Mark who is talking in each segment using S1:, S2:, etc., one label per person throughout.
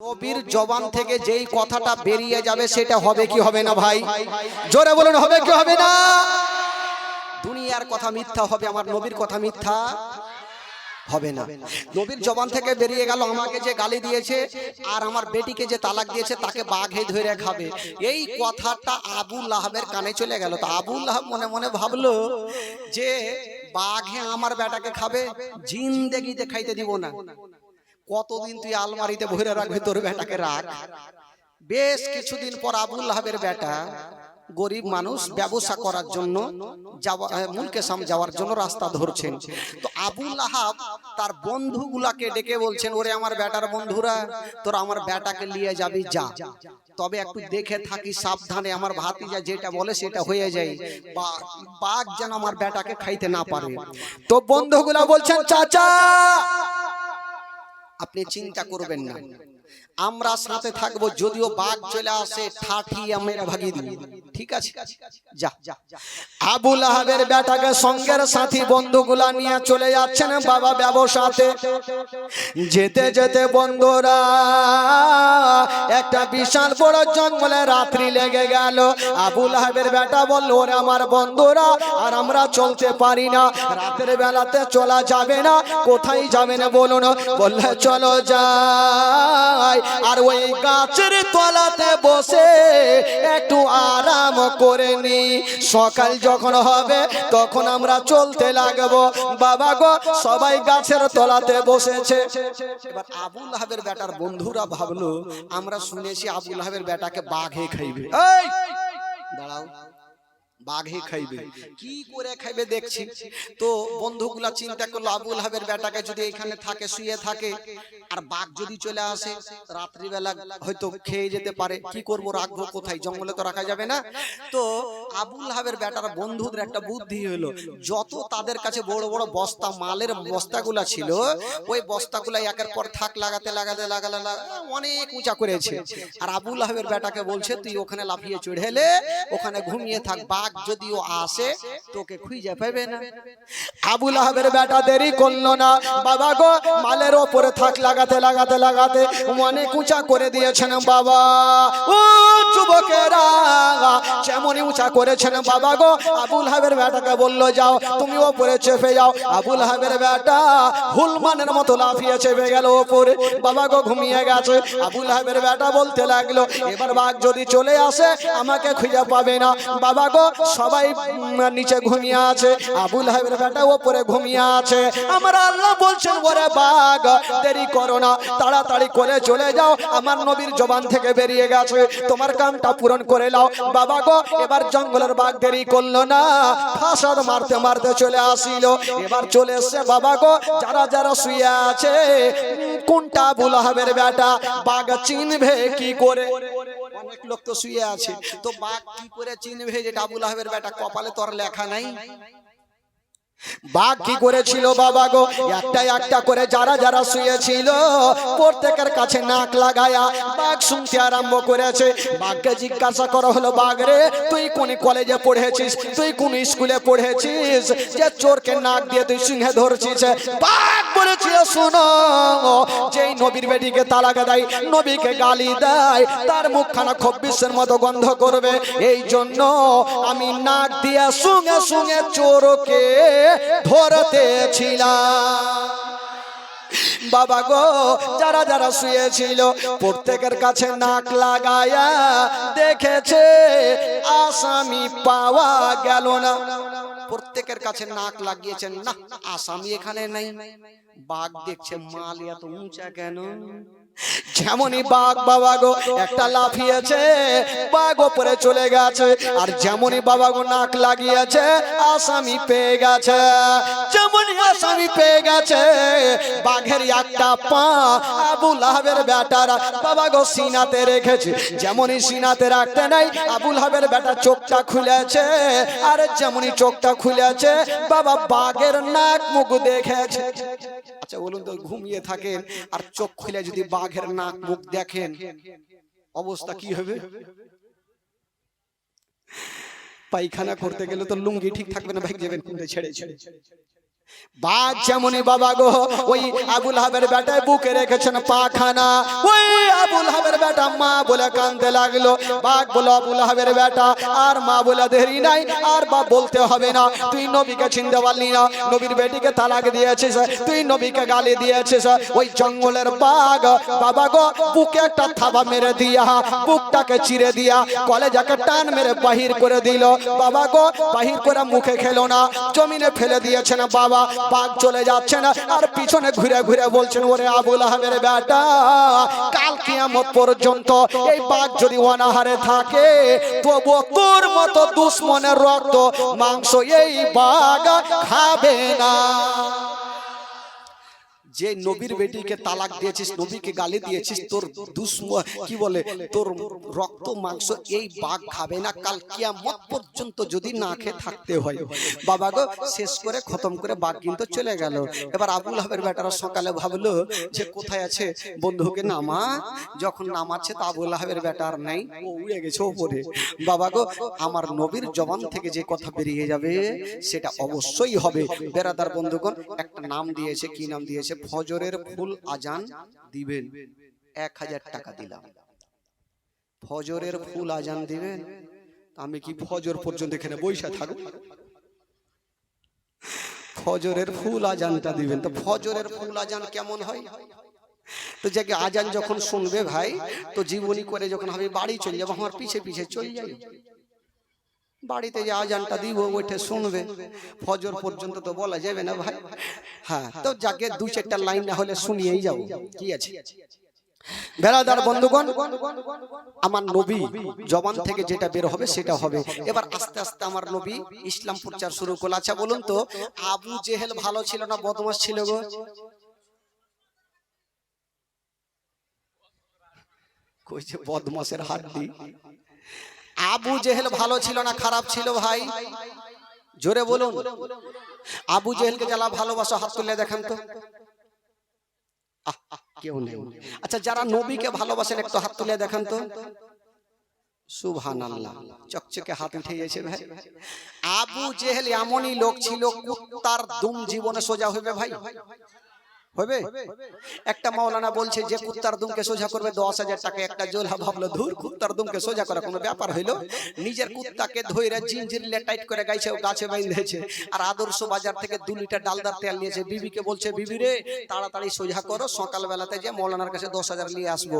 S1: নবীর জবান থেকে যেই কথাটা বেরিয়ে যাবে সেটা হবে কি হবে না ভাই? জোরে বলুন হবে কি হবে না? দুনিয়ার কথা মিথ্যা হবে আমার নবীর কথা মিথ্যা হবে না। নবীর জবান থেকে বেরিয়ে গেল আমাকে যে গালি দিয়েছে আর আমার বেটিকে যে তালাক দিয়েছে তাকে বাঘে ধরে খাবে। এই কথাটা আবুল লাহাবের কানে চলে গেল। তো আবুল লাহাব মনে মনে ভাবলো যে বাঘে আমার বেটাকে খাবে জিন্দেগিতে খাইতে দিব না। কতদিন তুই আলমারিতে ভরে রাখবে তোর বেটাকে রাখ? বেশ কিছুদিন পর আবুল লাহাবের বেটা গরিব মানুষ ব্যবসা করার জন্য যাওয়া মুলকে সাম যাওয়ার জন্য রাস্তা ধরছেন। তো আবুল লাহাব তার বন্ধুগুলাকে ডেকে বলছেন ওরে আমার বেটার বন্ধুরা তোরা আমার বেটাকে নিয়ে যাবি যা। তবে একটু দেখে থাকি সাবধানে আমার ভাতিজা যেটা বলে সেটা হয়ে যায়। বা বাঘ যেন আমার বেটাকে খাইতে না পারে। তো বন্ধুগুলা বলছেন চাচা আপনি চিন্তা করবেন না। আমরা সাথে থাকব, যদিও বাঘ চলে আসে, ঠাঠি আমরা ভাগিয়ে দিব। ঠিক আছে? যা। আবুল আহাবের বেটাকে সঙ্গের সাথী বন্ধুগুলা নিয়ে চলে যাচ্ছেন বাবা ব্যবসাতে। যেতে যেতে বন্ধুরা, একটা বিশাল বড় জঙ্গলে রাত্রি লেগে গেল। আবুল আহাবের বেটা বলল, ওরে আমার বন্ধুরা, আর আমরা চলতে পারি না। রাতের বেলাতে চলা যাবে না। কোথায় যাবে না বলুন? বললে, চলো যাই। আর ওই গাছের তলাতে বসে একটু আরাম করে নি। সকাল যখন হবে তখন আমরা চলতে লাগবো। বাবা গো সবাই গাছের তলাতে বসেছে। এবার আবুল হাবের বেটার বন্ধুরা ভাবলো আমরা শুনেছি আবুল হাবের বেটাকে বাঘে খাইবে। এই দাঁড়াও। বাঘে খাইবে। কি করে খাইবে দেখছি? তো বন্ধুগুলা চিন্তা করল আবুল হাবের বেটাকে যদি এখানে থাকে শুয়ে থাকে। আর বাঘ যদি চলে আসে রাত্রিবেলা হয়তো খেয়ে যেতে পারে। কি করব রাখব কোথায়? জঙ্গলে তো রাখা যাবে না। তো আবুল হাবের বেটার বন্ধুদের একটা বুদ্ধি হলো যত তাদের কাছে বড় বড় বস্তা মালের বস্তাগুলা ছিল ওই বস্তাগুলা একের পর থাক লাগাতে লাগাতে লাগালে অনেক উঁচা করেছে। আর আবুল হাবের বেটাকে বলছে তুই ওখানে লাফিয়ে চড়েলে ওখানে ঘুমিয়ে থাক বাঘ যদিও আসে তোকে খুঁজে পাবে না। আবুল আহাবের বেটা দেরি করল না। বাবা গো মালের ওপরে থাক লাগাতে লাগাতে লাগাতে অনেক উঁচা করে দিয়েছেন বাবা। ও যুবকেরা যেমনই উঁচা করেছেন বাবা গো আবুল হাবের বেটাকে বলল যাও তুমি ওপরে চেপে যাও। আবুল হাবের বেটা হুলমানের মতো লাফিয়ে চেপে গেল ওপরে। বাবা গো ঘুমিয়ে গেছে। আবুল হাবের বেটা বলতে লাগল এবার বাঘ যদি চলে আসে আমাকে খুঁজে পাবে না। বাবা গো সবাই নিচে ঘুমিয়ে আছে, আবুল হাবের বেটা ওপরে ঘুমিয়ে আছে। আমার আল্লাহ বলছেন, ওরে বাঘ, দেরি করো না, তাড়াতাড়ি করে চলে যাও, আমার নবীর জবান থেকে বেরিয়ে গেছে। তোমার কামটা পূরণ করে নাও। বাবা গো, এবার জঙ্গলের বাঘ দেরি করল না। ফাঁসাদ মারতে মারতে চলে আসিল। এবার চলে এসছে বাবা গো, যারা যারা শুয়ে আছে, কোনটা আবুল হাবের বেটা? বাঘ চিনবে কি করে? অনেক লোক তো শুয়ে আছে। তো বাঘ কি করে চিনবে যেটা আবুল আহবের বেটা কপালে তোর লেখা নাই? বাঘ কি করেছিল বাবা গো? একটা একটা করে যারা যারা শুয়েছিল প্রত্যেকের কাছে নাক লাগায়া বাঘ শুনতে আরম্ভ করেছে। বাঘকে জিজ্ঞাসা করা হলো বাঘ রে তুই কোন কলেজে পড়েছিস? তুই কোন স্কুলে পড়েছিস? যে চোরকে নাক দিয়ে তুই সিংহে ধরছিস বাঘ বলেছিল শুনো যেই নবীর বেটিকে তালাকে দেয় নবীকে গালি দেয় তার মুখখানা খব্বিশের মতো গন্ধ করবে। এই জন্য আমি নাক দিয়ে শুঙে শুঙে চোরকে ধরতেছিলাম বাবা গো, যারা যারা শুয়েছিল, প্রত্যেকের কাছে নাক লাগায়া দেখেছে, আসামি পাওয়া গেল না। প্রত্যেকের কাছে নাক লাগিয়েছেন না, আসামি এখানে নাই। বাঘ দেখছে, মাল এত উঁচা কেন? যেমনই বাঘ বাবা গো, একটা লাফিয়েছে, বাঘ ওপরে চলে গেছে। আর যেমনই বাবা গো নাক লাগিয়েছে, আসামি পেয়ে গেছে। যেমনই আসামি পেয়ে গেছে, বাঘের একটা পা আবুল আহাবের বেটারা বাবা গো সিনাতে রেখেছে। যেমনই সিনাতে রাখতে নাই আবুল হাবের বেটা চোখটা খুলেছে। আর যেমনই চোখটা খুলেছে, বাবা বাঘের নাক মুখ দেখেছে। আচ্ছা বলুন তো ঘুমিয়ে থাকেন আর চোখ খুলে যদি বাঘের নাক মুখ দেখেন অবস্থা কি হবে? পায়খানা করতে গেলে তো লুঙ্গি ঠিক থাকবে না ভাই যাবেন ছেড়ে ছেড়ে ছেড়ে বাঘ যেমনই বাবা গো ওই আবুল হাবের বেটায় বুকে রেখেছেন পাখানা। ওই আবুল হাবের বেটা মা বলে কানতে লাগল। বাঘ বলো আবুল হাবের বেটা আর মা বলে দেরি নাই আর বা বলতে হবে না। তুই নবীকে চিনতে পারলি না। নবীর বেটিকে তালাক দিয়েছিস তুই নবীকে গালি দিয়েছিস। ওই জঙ্গলের বাঘ বাবা গো বুকে একটা থাবা মেরে দিয়া বুকটাকে চিরে দিয়া কলেজাকে টান মেরে বাহির করে দিল। বাবা গো বাহির করে মুখে খেলো না জমিনে ফেলে দিয়েছেন বাবা। বাঘ চলে যাচ্ছেন আর পিছনে ঘুরে ঘুরে বলছেন, ওরে আবুল আহমের বেটা, কাল কিয়ামত পর্যন্ত এই পাক যদি অনাহারে থাকে তবু তোর মতো দুশ্মনের রক্ত, মাংস এই বাঘ খাবে না। যে নবীর বেটিকে তালাক দিয়েছিস, নবীকে গালি দিয়েছিস, তোর দুশ্ম কি বলে? তোর রক্ত, মাংস এই বাঘ খাবে না। কাল কিয়ামত পর্যন্ত যদি না খেয়ে থাকতে হয়। বাবা গো, শেষ করে খতম করে বাঘ কিন্তু চলে গেল। এবার আবুল হাবের বেটারা সকালে ভাবলো যে কোথায় আছে? বন্ধুকে নামা। যখন নামাচ্ছে তা আবুল হাবের বেটা আর নাই, ও উড়ে গেছে ওপরে। বাবা গো, আমার নবীর জবান থেকে যে কথা বেরিয়ে যাবে, সেটা অবশ্যই হবে। বেরাদার বন্ধুগণ, একটা নাম দিয়েছে, কি নাম দিয়েছে? ফজরের ফুল আজান দিবেন এক হাজার টাকা দিলাম। ফজরের ফুল আজান দিবেন আমি কি ফজর পর্যন্ত এখানে বৈশা থাকব ফজরের ফুল আজানটা দিবেন। তো ফজরের ফুল আজান কেমন হয়? তো যাকে আজান যখন শুনবে ভাই তো জীবনী করে যখন আমি বাড়ি চলে যাব আমার পিছে পিছে চলে যাই। বাড়িতে যে আজানটা দিব ওইটা শুনবে। ফজর পর্যন্ত তো বলা যাবে না ভাই। হ্যাঁ তো যাকে দু চারটা লাইন না হলে শুনিয়েই যাব। কি আছে? বেড়াদার বন্ধুগণ আমার নবী জবান থেকে যেটা বের হবে সেটা হবে। এবার আস্তে আস্তে আমার নবী ইসলাম প্রচার শুরু করল। আচ্ছা বলুন তো আবু জেহেল ভালো ছিল না বদমাস ছিল গো? কইছে বদমাসের হাড্ডি? আবু জেহেল ভালো ছিল না খারাপ ছিল ভাই? জোরে বলুন। আবু জেহেলকে যারা ভালোবাসো হাত তুলে দেখান তো। কেউ নেই। আচ্ছা যারা নবীকে ভালোবাসেন একটু হাত তুলে দেখান তো। আল্লাহ চকচকে হাত উঠে গেছে ভাই। আবু জেহেল এমনই লোক ছিল কুত্তার দুম জীবনে সোজা হবে ভাই। হবে? একটা মাওলানা বলছে যে কুত্তার দুমকে সোজা করবে দশ হাজার টাকা একটা জোলা ভাবলো ধুর কুত্তার দুমকে সোজা করা কোনো ব্যাপার হইল? নিজের কুত্তাকে ধইরা জিনজির টাইট করে গাইছে গাছে বাইন্ধেছে আর আদর্শ বাজার থেকে দু লিটার ডালদার তেল নিয়েছে। বিবিকে বলছে বিবি রে তাড়াতাড়ি সোজা করো সকাল বেলাতে যে মৌলানার কাছে দশ হাজার নিয়ে আসব।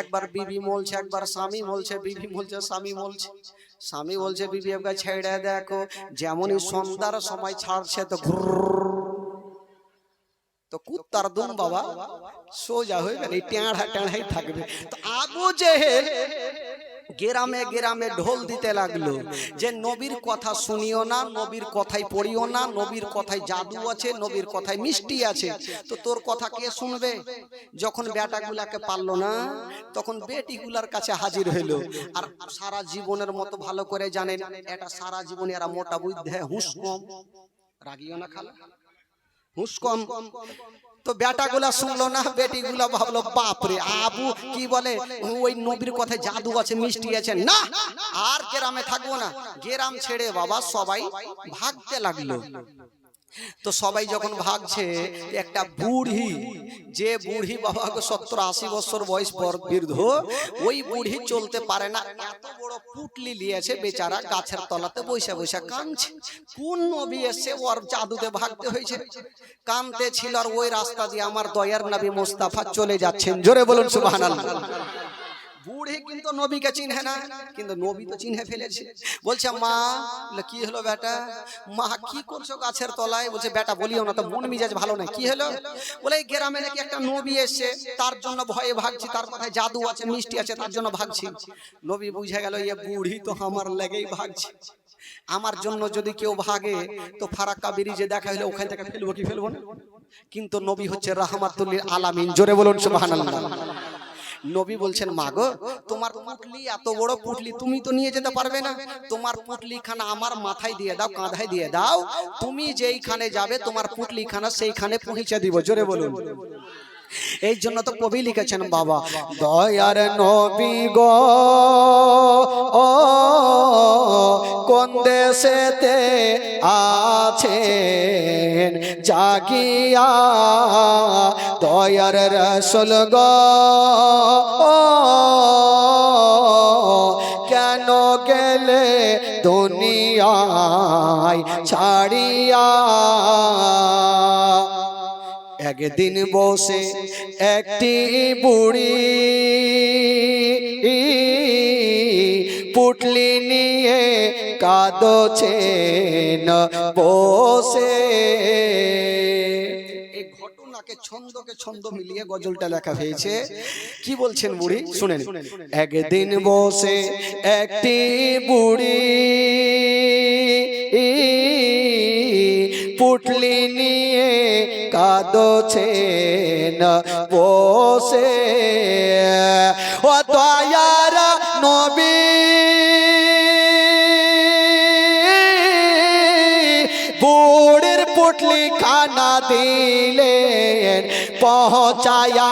S1: একবার বিবি মলছে একবার স্বামী মলছে বিবি মলছে স্বামী মলছে। স্বামী বলছে বিবি একবার ছেড়ে দেখো যেমনই সন্ধ্যার সময় ছাড়ছে তো ঘুর তো কুত্তার দুম বাবা সোজা হয়ে গেল টেঁড়া টেঁড়াই থাকবে তো আবু জেহেল গেরামে গেরামে ঢোল দিতে লাগল যে নবীর কথা শুনিও না নবীর কথাই পড়িও না নবীর কথায় জাদু আছে নবীর কথায় মিষ্টি আছে তো তোর কথা কে শুনবে যখন বেটাগুলাকে পারল না তখন বেটিগুলার কাছে হাজির হইল আর সারা জীবনের মতো ভালো করে জানেন এটা সারা জীবনে এরা মোটা বুদ্ধি হুঁস কম রাগিও না খালা হুঁস কম। তো বেটাগুলা শুনলো না, বেটিগুলা ভাবলো, বাপরে, আবু কি বলে? ওই নবীর কথা জাদু আছে, মিষ্টি আছে। না, আর গ্রামে থাকব না। গ্রাম ছেড়ে বাবা সবাই ভাগতে লাগল। তো সবাই যখন ভাগছে একটা বুড়ি যে বুড়ি বাবা সত্তর আশি বছর বয়স বৃদ্ধ ওই বুড়ি চলতে পারে না। এত বড় পুটলি নিয়েছে বেচারা গাছের তলাতে বসে বসে কাঁদছে। কোন নবী এসে ওর জাদুতে ভাগতে হয়েছে? কানতে ছিল আর ওই রাস্তা দিয়ে আমার দয়ার নবী মোস্তাফা চলে যাচ্ছেন। জোরে বলুন সুবহানাল্লাহ। বুড়ি কিন্তু নবীকে চিনহে না, কিন্তু নবী তো চিনহে ফেলেছে। বলছে, মা কি হলো বেটা? মা, কি করছ গাছের তলায়? বলছে, বেটা, বলিও না তো, মন মিজাজ ভালো না কি হলো? বলে, এই গ্রামে নাকি একটা নবী এসছে, তার জন্য ভয়ে ভাগছি, তার কথায় জাদু আছে, মিষ্টি আছে, তার জন্য ভাগছি। নবী বুঝে গেল ইয়ে বুড়ি তো আমার লেগেই ভাগছি। আমার জন্য যদি কেউ ভাগে, তো ফারাক্কা ব্রিজে দেখা হলে ওখান থেকে ফেলব কি ফেলব না? কিন্তু নবী হচ্ছে রাহমাতুল্লিল আলামিন। জোরে বলুন, সুবহানাল্লাহ। নবী বলছেন মা গো তোমার পুটলি এত বড় পুটলি তুমি তো নিয়ে যেতে পারবে না। তোমার পুটলি খানা আমার মাথায় দিয়ে দাও, কাঁধায় দিয়ে দাও। তুমি যেইখানে যাবে, তোমার পুটলি খানা সেইখানে পৌঁছে দিব। জোরে বলুন। এই জন্য তো কবি লিখেছেন, বাবা, দয়ার নবী গো, ও কোন দেশেতে আছেন? জাগিয়া দয়ার রসল গ। কেন গেলে দুনিয়ায় ছাড়িয়া? একদিন বসে একটি বুড়ি পুটলি কাঁদছেন বসে। ঘটনাকে ছন্দকে ছন্দ মিলিয়ে গজলটা লেখা হয়েছে। কি বলছেন বুড়ি? শুনেন। একদিন বসে একটি বুড়ি পুটলি নিয়ে কাঁদছেন। বসে। ও দয়ার নবী। পৌঁছায়া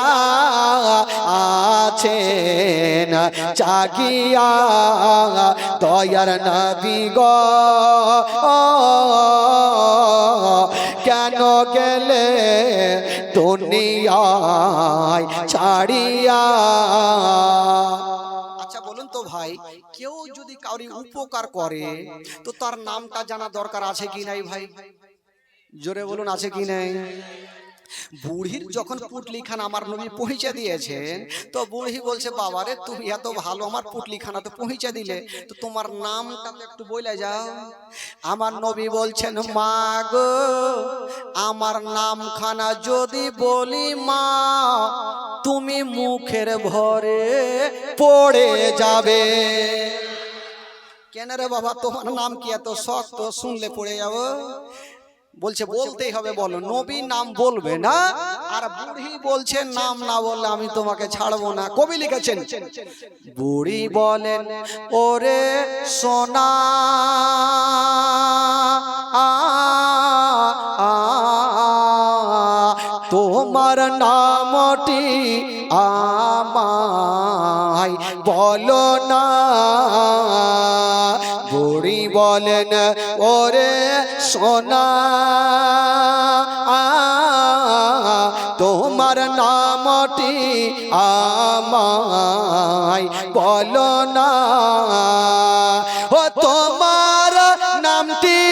S1: আছেন, জাগিয়া দয়ার নবী গ। কেন গেলে দুনিয়ায় ছাড়িয়া? আচ্ছা তো ভাই, কেউ যদি কাউরি উপকার করে, তো তার নামটা জানা দরকার আছে কি নাই ভাই? জোরে বলুন, আছে কি নাই? বুড়ির যখন পুটলিখানা আমার নবী পৌঁছে দিয়েছেন, তো বুড়ি বলছে, বাবারে, তুমি এত ভালো আমার পুটলিখানা তো পৌঁছে দিলে, তো তোমার নামটা একটু বলে যাও। আমার নবী বলছেন, মা গো, আমার নামখানা যদি বলি মা, তুমি মুখের ভরে পড়ে যাবে। কেন রে বাবা, তোমার নাম কি এত শক্ত? শুনলে পড়ে যাব। বলছে বলতেই হবে বলো নবী নাম বলবে না? আর বুড়ি বলছে নাম না বললে আমি তোমাকে ছাড়বো না। কবি লিখেছেন বুড়ি বলেন ওরে সোনা তোমার নামটি আমায় বলো না। বুড়ি বলেন, ওরে সোনা, তোমার নামটি আমায় বলো না। ও তোমার নামটি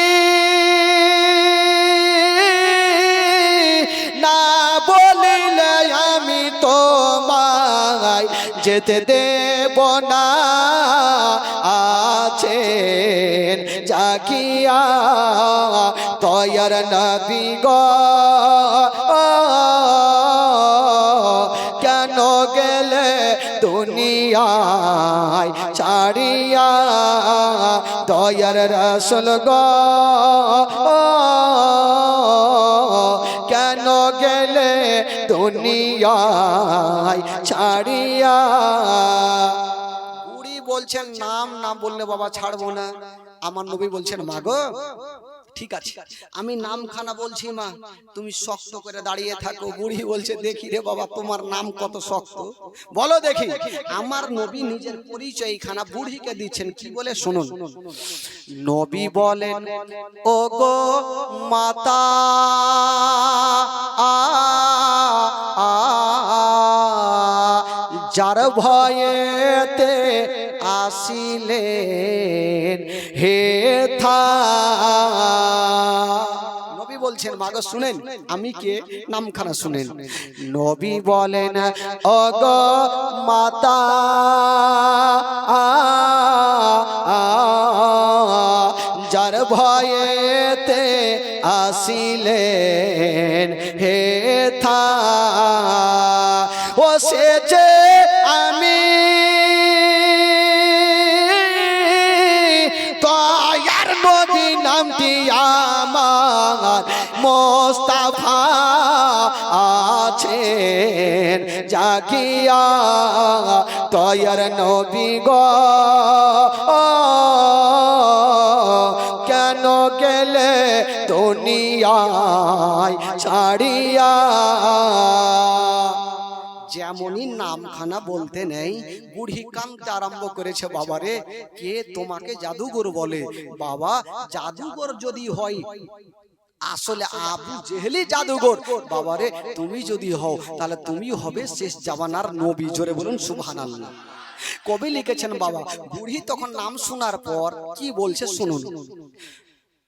S1: না বলিলে আমি তোমায় যেতে দেব না। জাগিয়া তয়ার নবী গ। কেন গেলে দুনিয়ায় ছাড়িয়া দয়ার রসল গ? কেন গেলে দুনিয়ায় বুড়ি বলছেন নাম না বললে বাবা ছাড়বো না। আমার নবী বলছেন মা গো ঠিক আছে আমি নামখানা বলছি মা। তুমি শক্ত করে দাঁড়িয়ে থাকো বুড়ি বলছে দেখি রে বাবা তোমার নাম কত শক্ত? বলো দেখি আমার নবী নিজের পরিচয় খানা বুড়িকে দিচ্ছেন কি বলে শুনুন। নবী বলেন ও গো মাতা আ আ যার ভয়েতে আসিলেন। হে থা। নবী বলছেন, মাগো, শুনেন, আমি কে? নামখানা শুনেন। নবী বলেন, অগ মাতা। যার ভয়েতে আসিলেন, হে থা। জাগিয়া দয়ার নবী গ। কেন গেলে দুনিয়ায় ছাড়িয়া? যেমনই নামখানা বলতে নেই, বুড়ি কানতে আরম্ভ করেছে, বাবারে, কে তোমাকে জাদুঘর বলে? বাবা, জাদুঘর যদি হয় আসলে আবু জেহেলি জাদুঘর। বাবারে তুমি যদি হও তাহলে তুমি হবে শেষ জামানার নবী। জোরে বলুন সুবহানাল্লাহ। কবি লিখেছেন বাবা? বুড়ি তখন নাম শোনার পর কি বলছে শুনুন।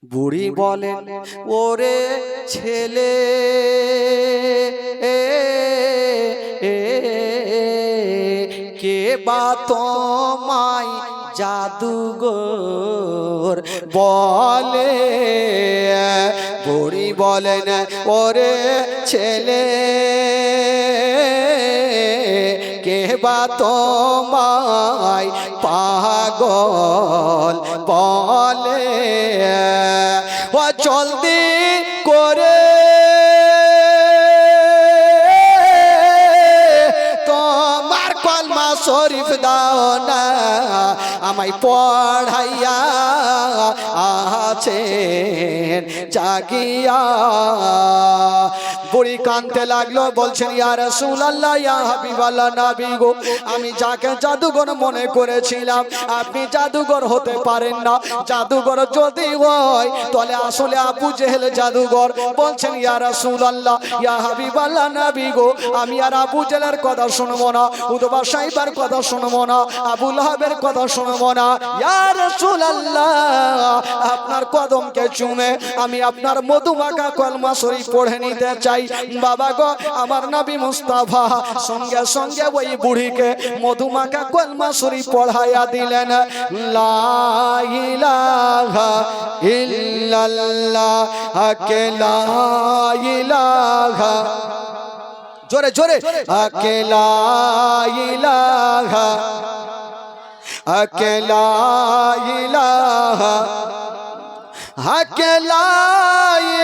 S1: বুড়ি বলেন ওরে ছেলে বা তোমায় জাদুঘর বলে। বুড়ি বলেন, ওরে ছেলে কে বা তোমায় পাগল বলে? ও করে আছেন জাগিয়া। বুড়ি কানতে লাগল, বলছেন, ইয়া রাসূলুল্লাহ, ইয়া হাবিবাল্লাহ নবী গো, আমি যাকে জাদুঘর মনে করেছিলাম, আপনি জাদুঘর হতে পারেন না। জাদুঘর যদি হয়, তাহলে আসলে আবু জেহেল জাদুঘর। বলছেন, ইয়া রাসূলুল্লাহ, ইয়া হাবিবাল্লাহ নবী গো, আমি আর আবু জেহেলের কথা শুনব না, উদবা সাহেবের কথা শুনব না আবু লাহাবের কথা শুনব না। ইয়া রাসূলুল্লাহ, আপনার কদমকে চুমে আমি আপনার মধুমাখা কলমা শরীফ পড়ে নিতে চাই। বাবা গো, আমার নবী মুস্তাফা, সঙ্গে সঙ্গে ওই বুড়িকে মধুমাখা কলমা শরীফ পড়াইয়া দিলেন। জোরে জোরে আকেলা ইলাহা আকেলা ইলাহা।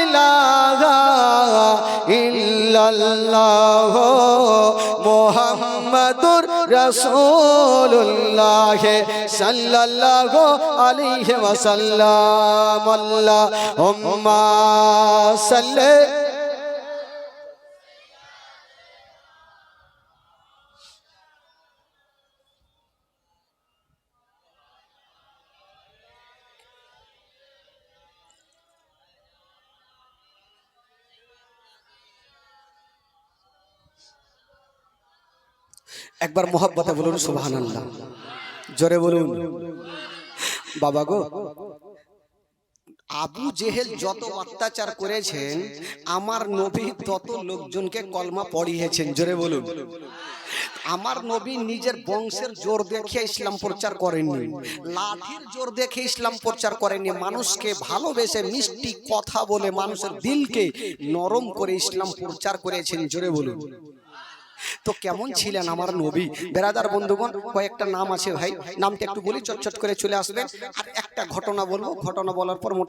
S1: ইলাহা ইল্লাল্লাহ মুহাম্মাদুর রাসূলুল্লাহ সাল্লাল্লাহু আলাইহি ওয়াসাল্লাম। আল্লাহুম্মা সাল্লি একবার মোহাব্বতে বলুন সুবহান আল্লাহ জোরে বলুন। বাবা গো, আবু জেহেল যত অত্যাচার করেছেন, আমার নবী তত লোকজনকে কলমা পড়িয়েছেন, জোরে বলুন। আমার নবী নিজের বংশের জোর দেখে ইসলাম প্রচার করেননি, লাঠির জোর দেখে ইসলাম প্রচার করেননি, মানুষকে ভালোবেসে মিষ্টি কথা বলে মানুষের দিলকে নরম করে ইসলাম প্রচার করেছেন, জোরে বলুন। তো কেমন ছিলেন আমার নবী? বেরাদার বন্ধুগণ কয়েকটা নাম আছে ভাই। নামটা একটু বলি চটচট করে চলে আসবেন। আর একটা ঘটনা বলব। ঘটনা বলার পর মোটামুটি